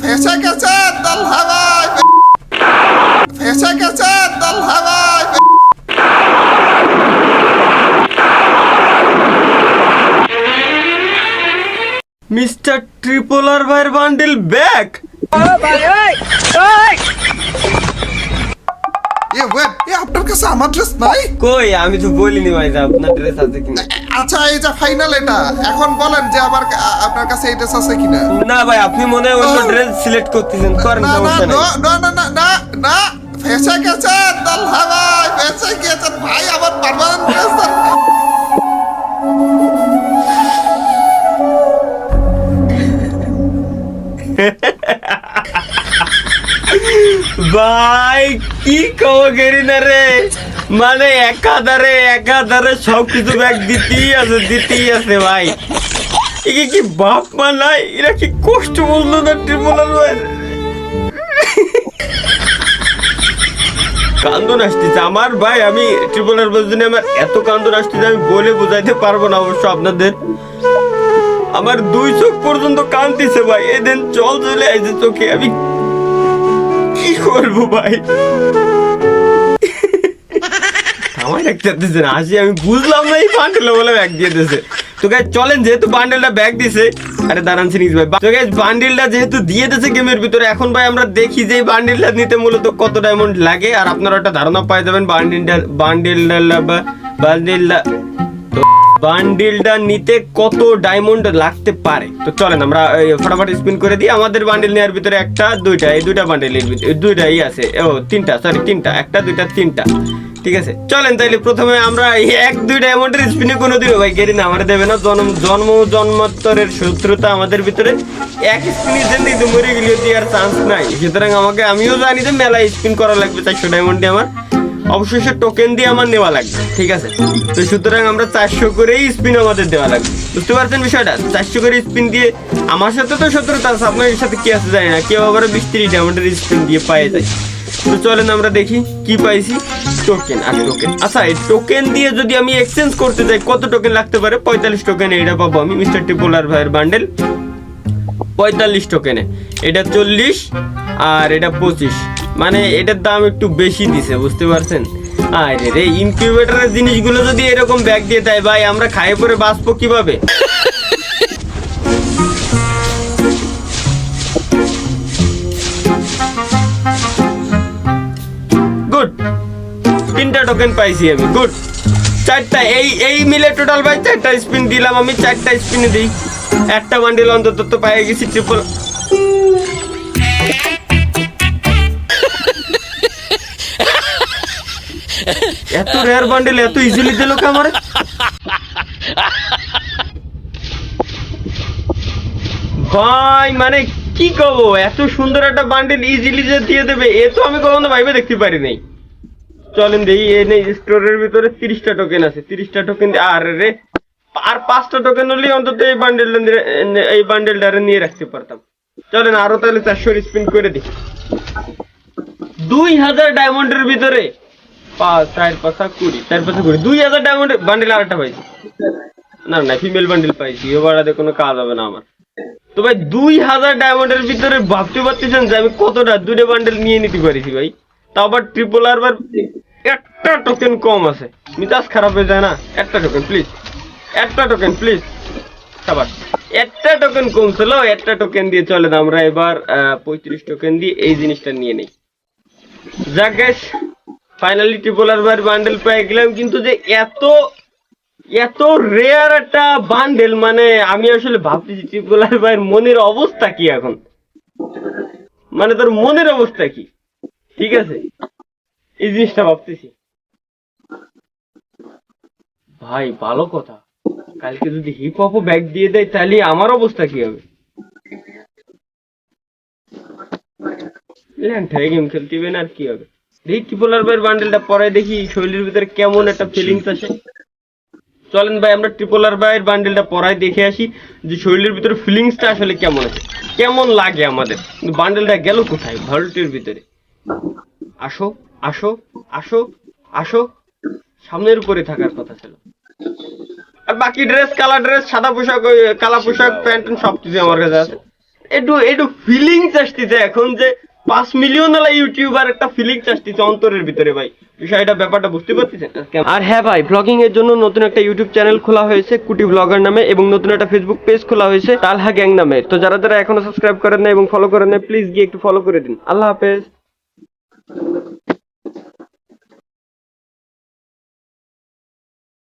ফেসে গেছে দল হাওয়ায় ফেসে গেছে দল হাওয়ায় মিস্টার ট্রিপোলার ভাইয়ের বান্ডিল ব্যাক। এ ওয়েট এ আপনার কাছে আমার ড্রেস নাই? কই আমি তো বলিনি ভাই যে আপনার ড্রেস আছে কিনা। আচ্ছা এই যে ফাইনাল এটা এখন বলেন যে আমার আপনার কাছে এই ড্রেস আছে কিনা। না ভাই আপনি মনে হয় অন্য ড্রেস সিলেক্ট করতেছেন করেন না না না না না না না ফেসে গেছে দল হাওয়ায় ফেসে গেছে ভাই আমার পার্মানেন্ট ড্রেস ভাই, কি কব গেরি না রে? মানে একাধারে একাধারে সব কিছু ব্যাগ দিতেই আছে দিতেই আছে ভাই। একে কি বাপ মা নাই? এরা কি কষ্ট বলল না ট্রিপলার ভাই? কান্দন আসতেছে। আমার ভাই, আমি ট্রিপলার বলছি আমার এত কান্দন আসতেছে, আমি বলে বোঝাইতে পারব না অবশ্য আপনাদের। আমার দুই চোখ পর্যন্ত কান্দিছে ভাই। এদিন জল চলে আসছে চোখে। আমি কি করব ভাই? আমার একটা দিছে না হাসি আমি বুঝলাম না এই বান্ডেল বলে ব্যাগ দিয়ে দিয়েছে তো গাইজ চলেন, যেহেতু বান্ডেলটা ব্যাগ দিছে, আরে দাঁড়ান সিনিস ভাই, তো গাইজ বান্ডেলটা যেহেতু দিয়ে দিয়েছে গেমের ভিতরে, এখন ভাই আমরা দেখি যে বান্ডেলটা নিতে মূলত কত ডায়মন্ড লাগে, আর আপনারা একটা ধারণা পাই যাবেন বান্ডেলটা বান্ডেলটা বান্ডেলটা বান্ডিলটা নিতে কত ডায়মন্ড লাগতে পারে? তো চলেন আমরা ফটাফট স্পিন করে দিই। আমাদের বান্ডিল নেওয়ার ভিতরে একটা, দুইটা, এই দুইটা বান্ডিলের দুইটাই আছে। ও, তিনটা সরি তিনটা, একটা, দুইটা, তিনটা। ঠিক আছে? চলেন তাইলে প্রথমে আমরা এক, দুই ডায়মন্ডের স্পিনে কোনো দিও ভাই গেরি না, আমার দেবে না। জন্ম জন্ম জন্মান্তরের শত্রুতা আমাদের ভিতরে। এক স্পিনের জন্য মরে গেলে আর চান্স নাই। সুতরাং আমাকে, আমিও জানি যে মেলা স্পিন করা লাগবে, চারশো ডায়মন্ডে আমার। অবশ্যই সে টোকেন দিয়ে আমার নেওয়া লাগবে, ঠিক আছে? তো সুতরাং আমরা চারশো করেই স্পিন আমাদের দেওয়া লাগবে। বুঝতে পারছেন বিষয়টা? চারশো করে স্পিন দিয়ে আমার সাথে তো শত্রুতা আপনার সাথে কি আছে জানি না, কেউ আবার বিশ ত্রিশ ডায়মন্ডের স্পিন দিয়ে পায়ে যায়। তো চলেন আমরা দেখি কি পাইছি। টোকেন আর টোকেন আচ্ছা এই টোকেন দিয়ে যদি আমি এক্সচেঞ্জ করতে যাই, কত টোকেন লাগতে পারে? পঁয়তাল্লিশ টোকেন এটা পাবো আমি মিস্টার টিপোলার ভাইয়ের বান্ডেল পঁয়তাল্লিশ টোকেনে এটা চল্লিশ, আর এটা পঁচিশ। মানে এটার দাম একটু বেশি দিছে, বুঝতে পারছেন? আরে রে ইনকিউবেটরের জিনিসগুলো যদি এরকম ব্যাগ দিয়ে দেয়, ভাই, আমরা খাইয়ে পরে বাঁচবো কীভাবে? গুড তিনটা টোকেন পাইছি আমি গুড চারটা, এই এই মিলে টোটাল ভাই, চারটা স্পিন দিলাম আমি, চারটা স্পিনে দিই। একটা বান্ডিল অন্তত তো পাই গেছি ট্রিপল এত রেয়ার বান্ডেল এত ইজিলি দিল কে আমারে? ভাই মানে কি কব? এত সুন্দর একটা বান্ডিল ইজিলি যে দিয়ে দেবে, এ তো আমি কখনো ভাইবে দেখতে পারি নাই। চলেন দেখি, এই নেই স্টোরের ভিতরে তিরিশটা টোকেন আছে। তিরিশটা টোকেন আর রে। আর পাঁচটা টোকেন হলে অন্তত এই বান্ডেলটা এই বান্ডেলটা নিয়ে রাখতে পারতাম। চলেন আরও তাহলে চারশো স্পিন করে দিই। দুই হাজার ডায়মন্ডের ভিতরে পাঁচ চার পাঁচা কুড়ি। চার পাঁচা কুড়ি। দুই হাজার ডায়মন্ডের বান্ডেল আরেকটা পাইছি। না না ফিমেল বান্ডেল পাইছি। ও বাড়াতে কোনো কাজ হবে না আমার। তো ভাই, দুই হাজার ডায়মন্ডের ভিতরে ভাবতে পারতেছেন যে আমি কতটা দুটো বান্ডেল নিয়ে নিতে পারিছি ভাই? তাও আবার ট্রিপল আর বার একটা টোকেন কম আছে। মিজাজ খারাপ হয়ে যায় না? একটা টোকেন প্লিজ একটা টোকেন প্লিজ খাবার একটা টোকেন কম ছিল, একটা টোকেন দিয়ে চলে আমরা এবার পঁয়ত্রিশ টোকেন দিয়ে এই জিনিসটা নিয়ে নেই। যাক গাইস ফাইনালি ট্রিপল আর বার বান্ডেল পেয়ে গেলাম। কিন্তু যে এত এত রেয়ার একটা বান্ডেল মানে আমি আসলে ভাবতেছি ট্রিপল আর ভাইয়ের মনের অবস্থা কি এখন? মানে তোর মনের অবস্থা কি? ঠিক আছে? এই জিনিসটা ভাবতেছি। ভাই, ভালো কথা। কালকে যদি হিপ হপও ব্যাগ দিয়ে দেয়, তাহলে আমার অবস্থা কি হবে? ল্যান্ডায় গেম খেলতে হবে না আর কি হবে? দেখি ট্রিপলার ভাইয়ের বান্ডেলটা পরে দেখি শরীরের ভিতরে কেমন একটা ফিলিংস আসে চলেন ভাই, আমরা ট্রিপলার ভাইয়ের বান্ডেলটা পরায় দেখে আসি, যে শরীরের ভিতরে ফিলিংসটা আসলে কেমন আছে। কেমন লাগে আমাদের? বান্ডেলটা গেল কোথায়? ভল্টের ভিতরে। আসো আসো আসো আসো। সামনের উপরে থাকার কথা ছিল। আর বাকি ড্রেস কালা ড্রেস সাদা পোশাক কালা পোশাক প্যান্ট সব কিছু আমার কাছে আছে। একটু একটু ফিলিংস আসতেছে এখন যে পাঁচ মিলিয়ন ওলা ইউটিউবার একটা ফিলিংস আসতেছে অন্তরের ভিতরে ভাই। বিষয়টা, ব্যাপারটা বুঝতে পারতেছেন? আর হ্যাঁ ভাই ব্লগিং এর জন্য নতুন একটা ইউটিউব চ্যানেল খোলা হয়েছে, কুটি ব্লগার নামে, এবং নতুন একটা ফেসবুক পেজ খোলা হয়েছে, তালহা গ্যাং নামে। তো যারা যারা এখনও সাবস্ক্রাইব করেন না এবং ফলো করেন না প্লিজ গিয়ে একটু ফলো করে দিন। আল্লাহ হাফেজ।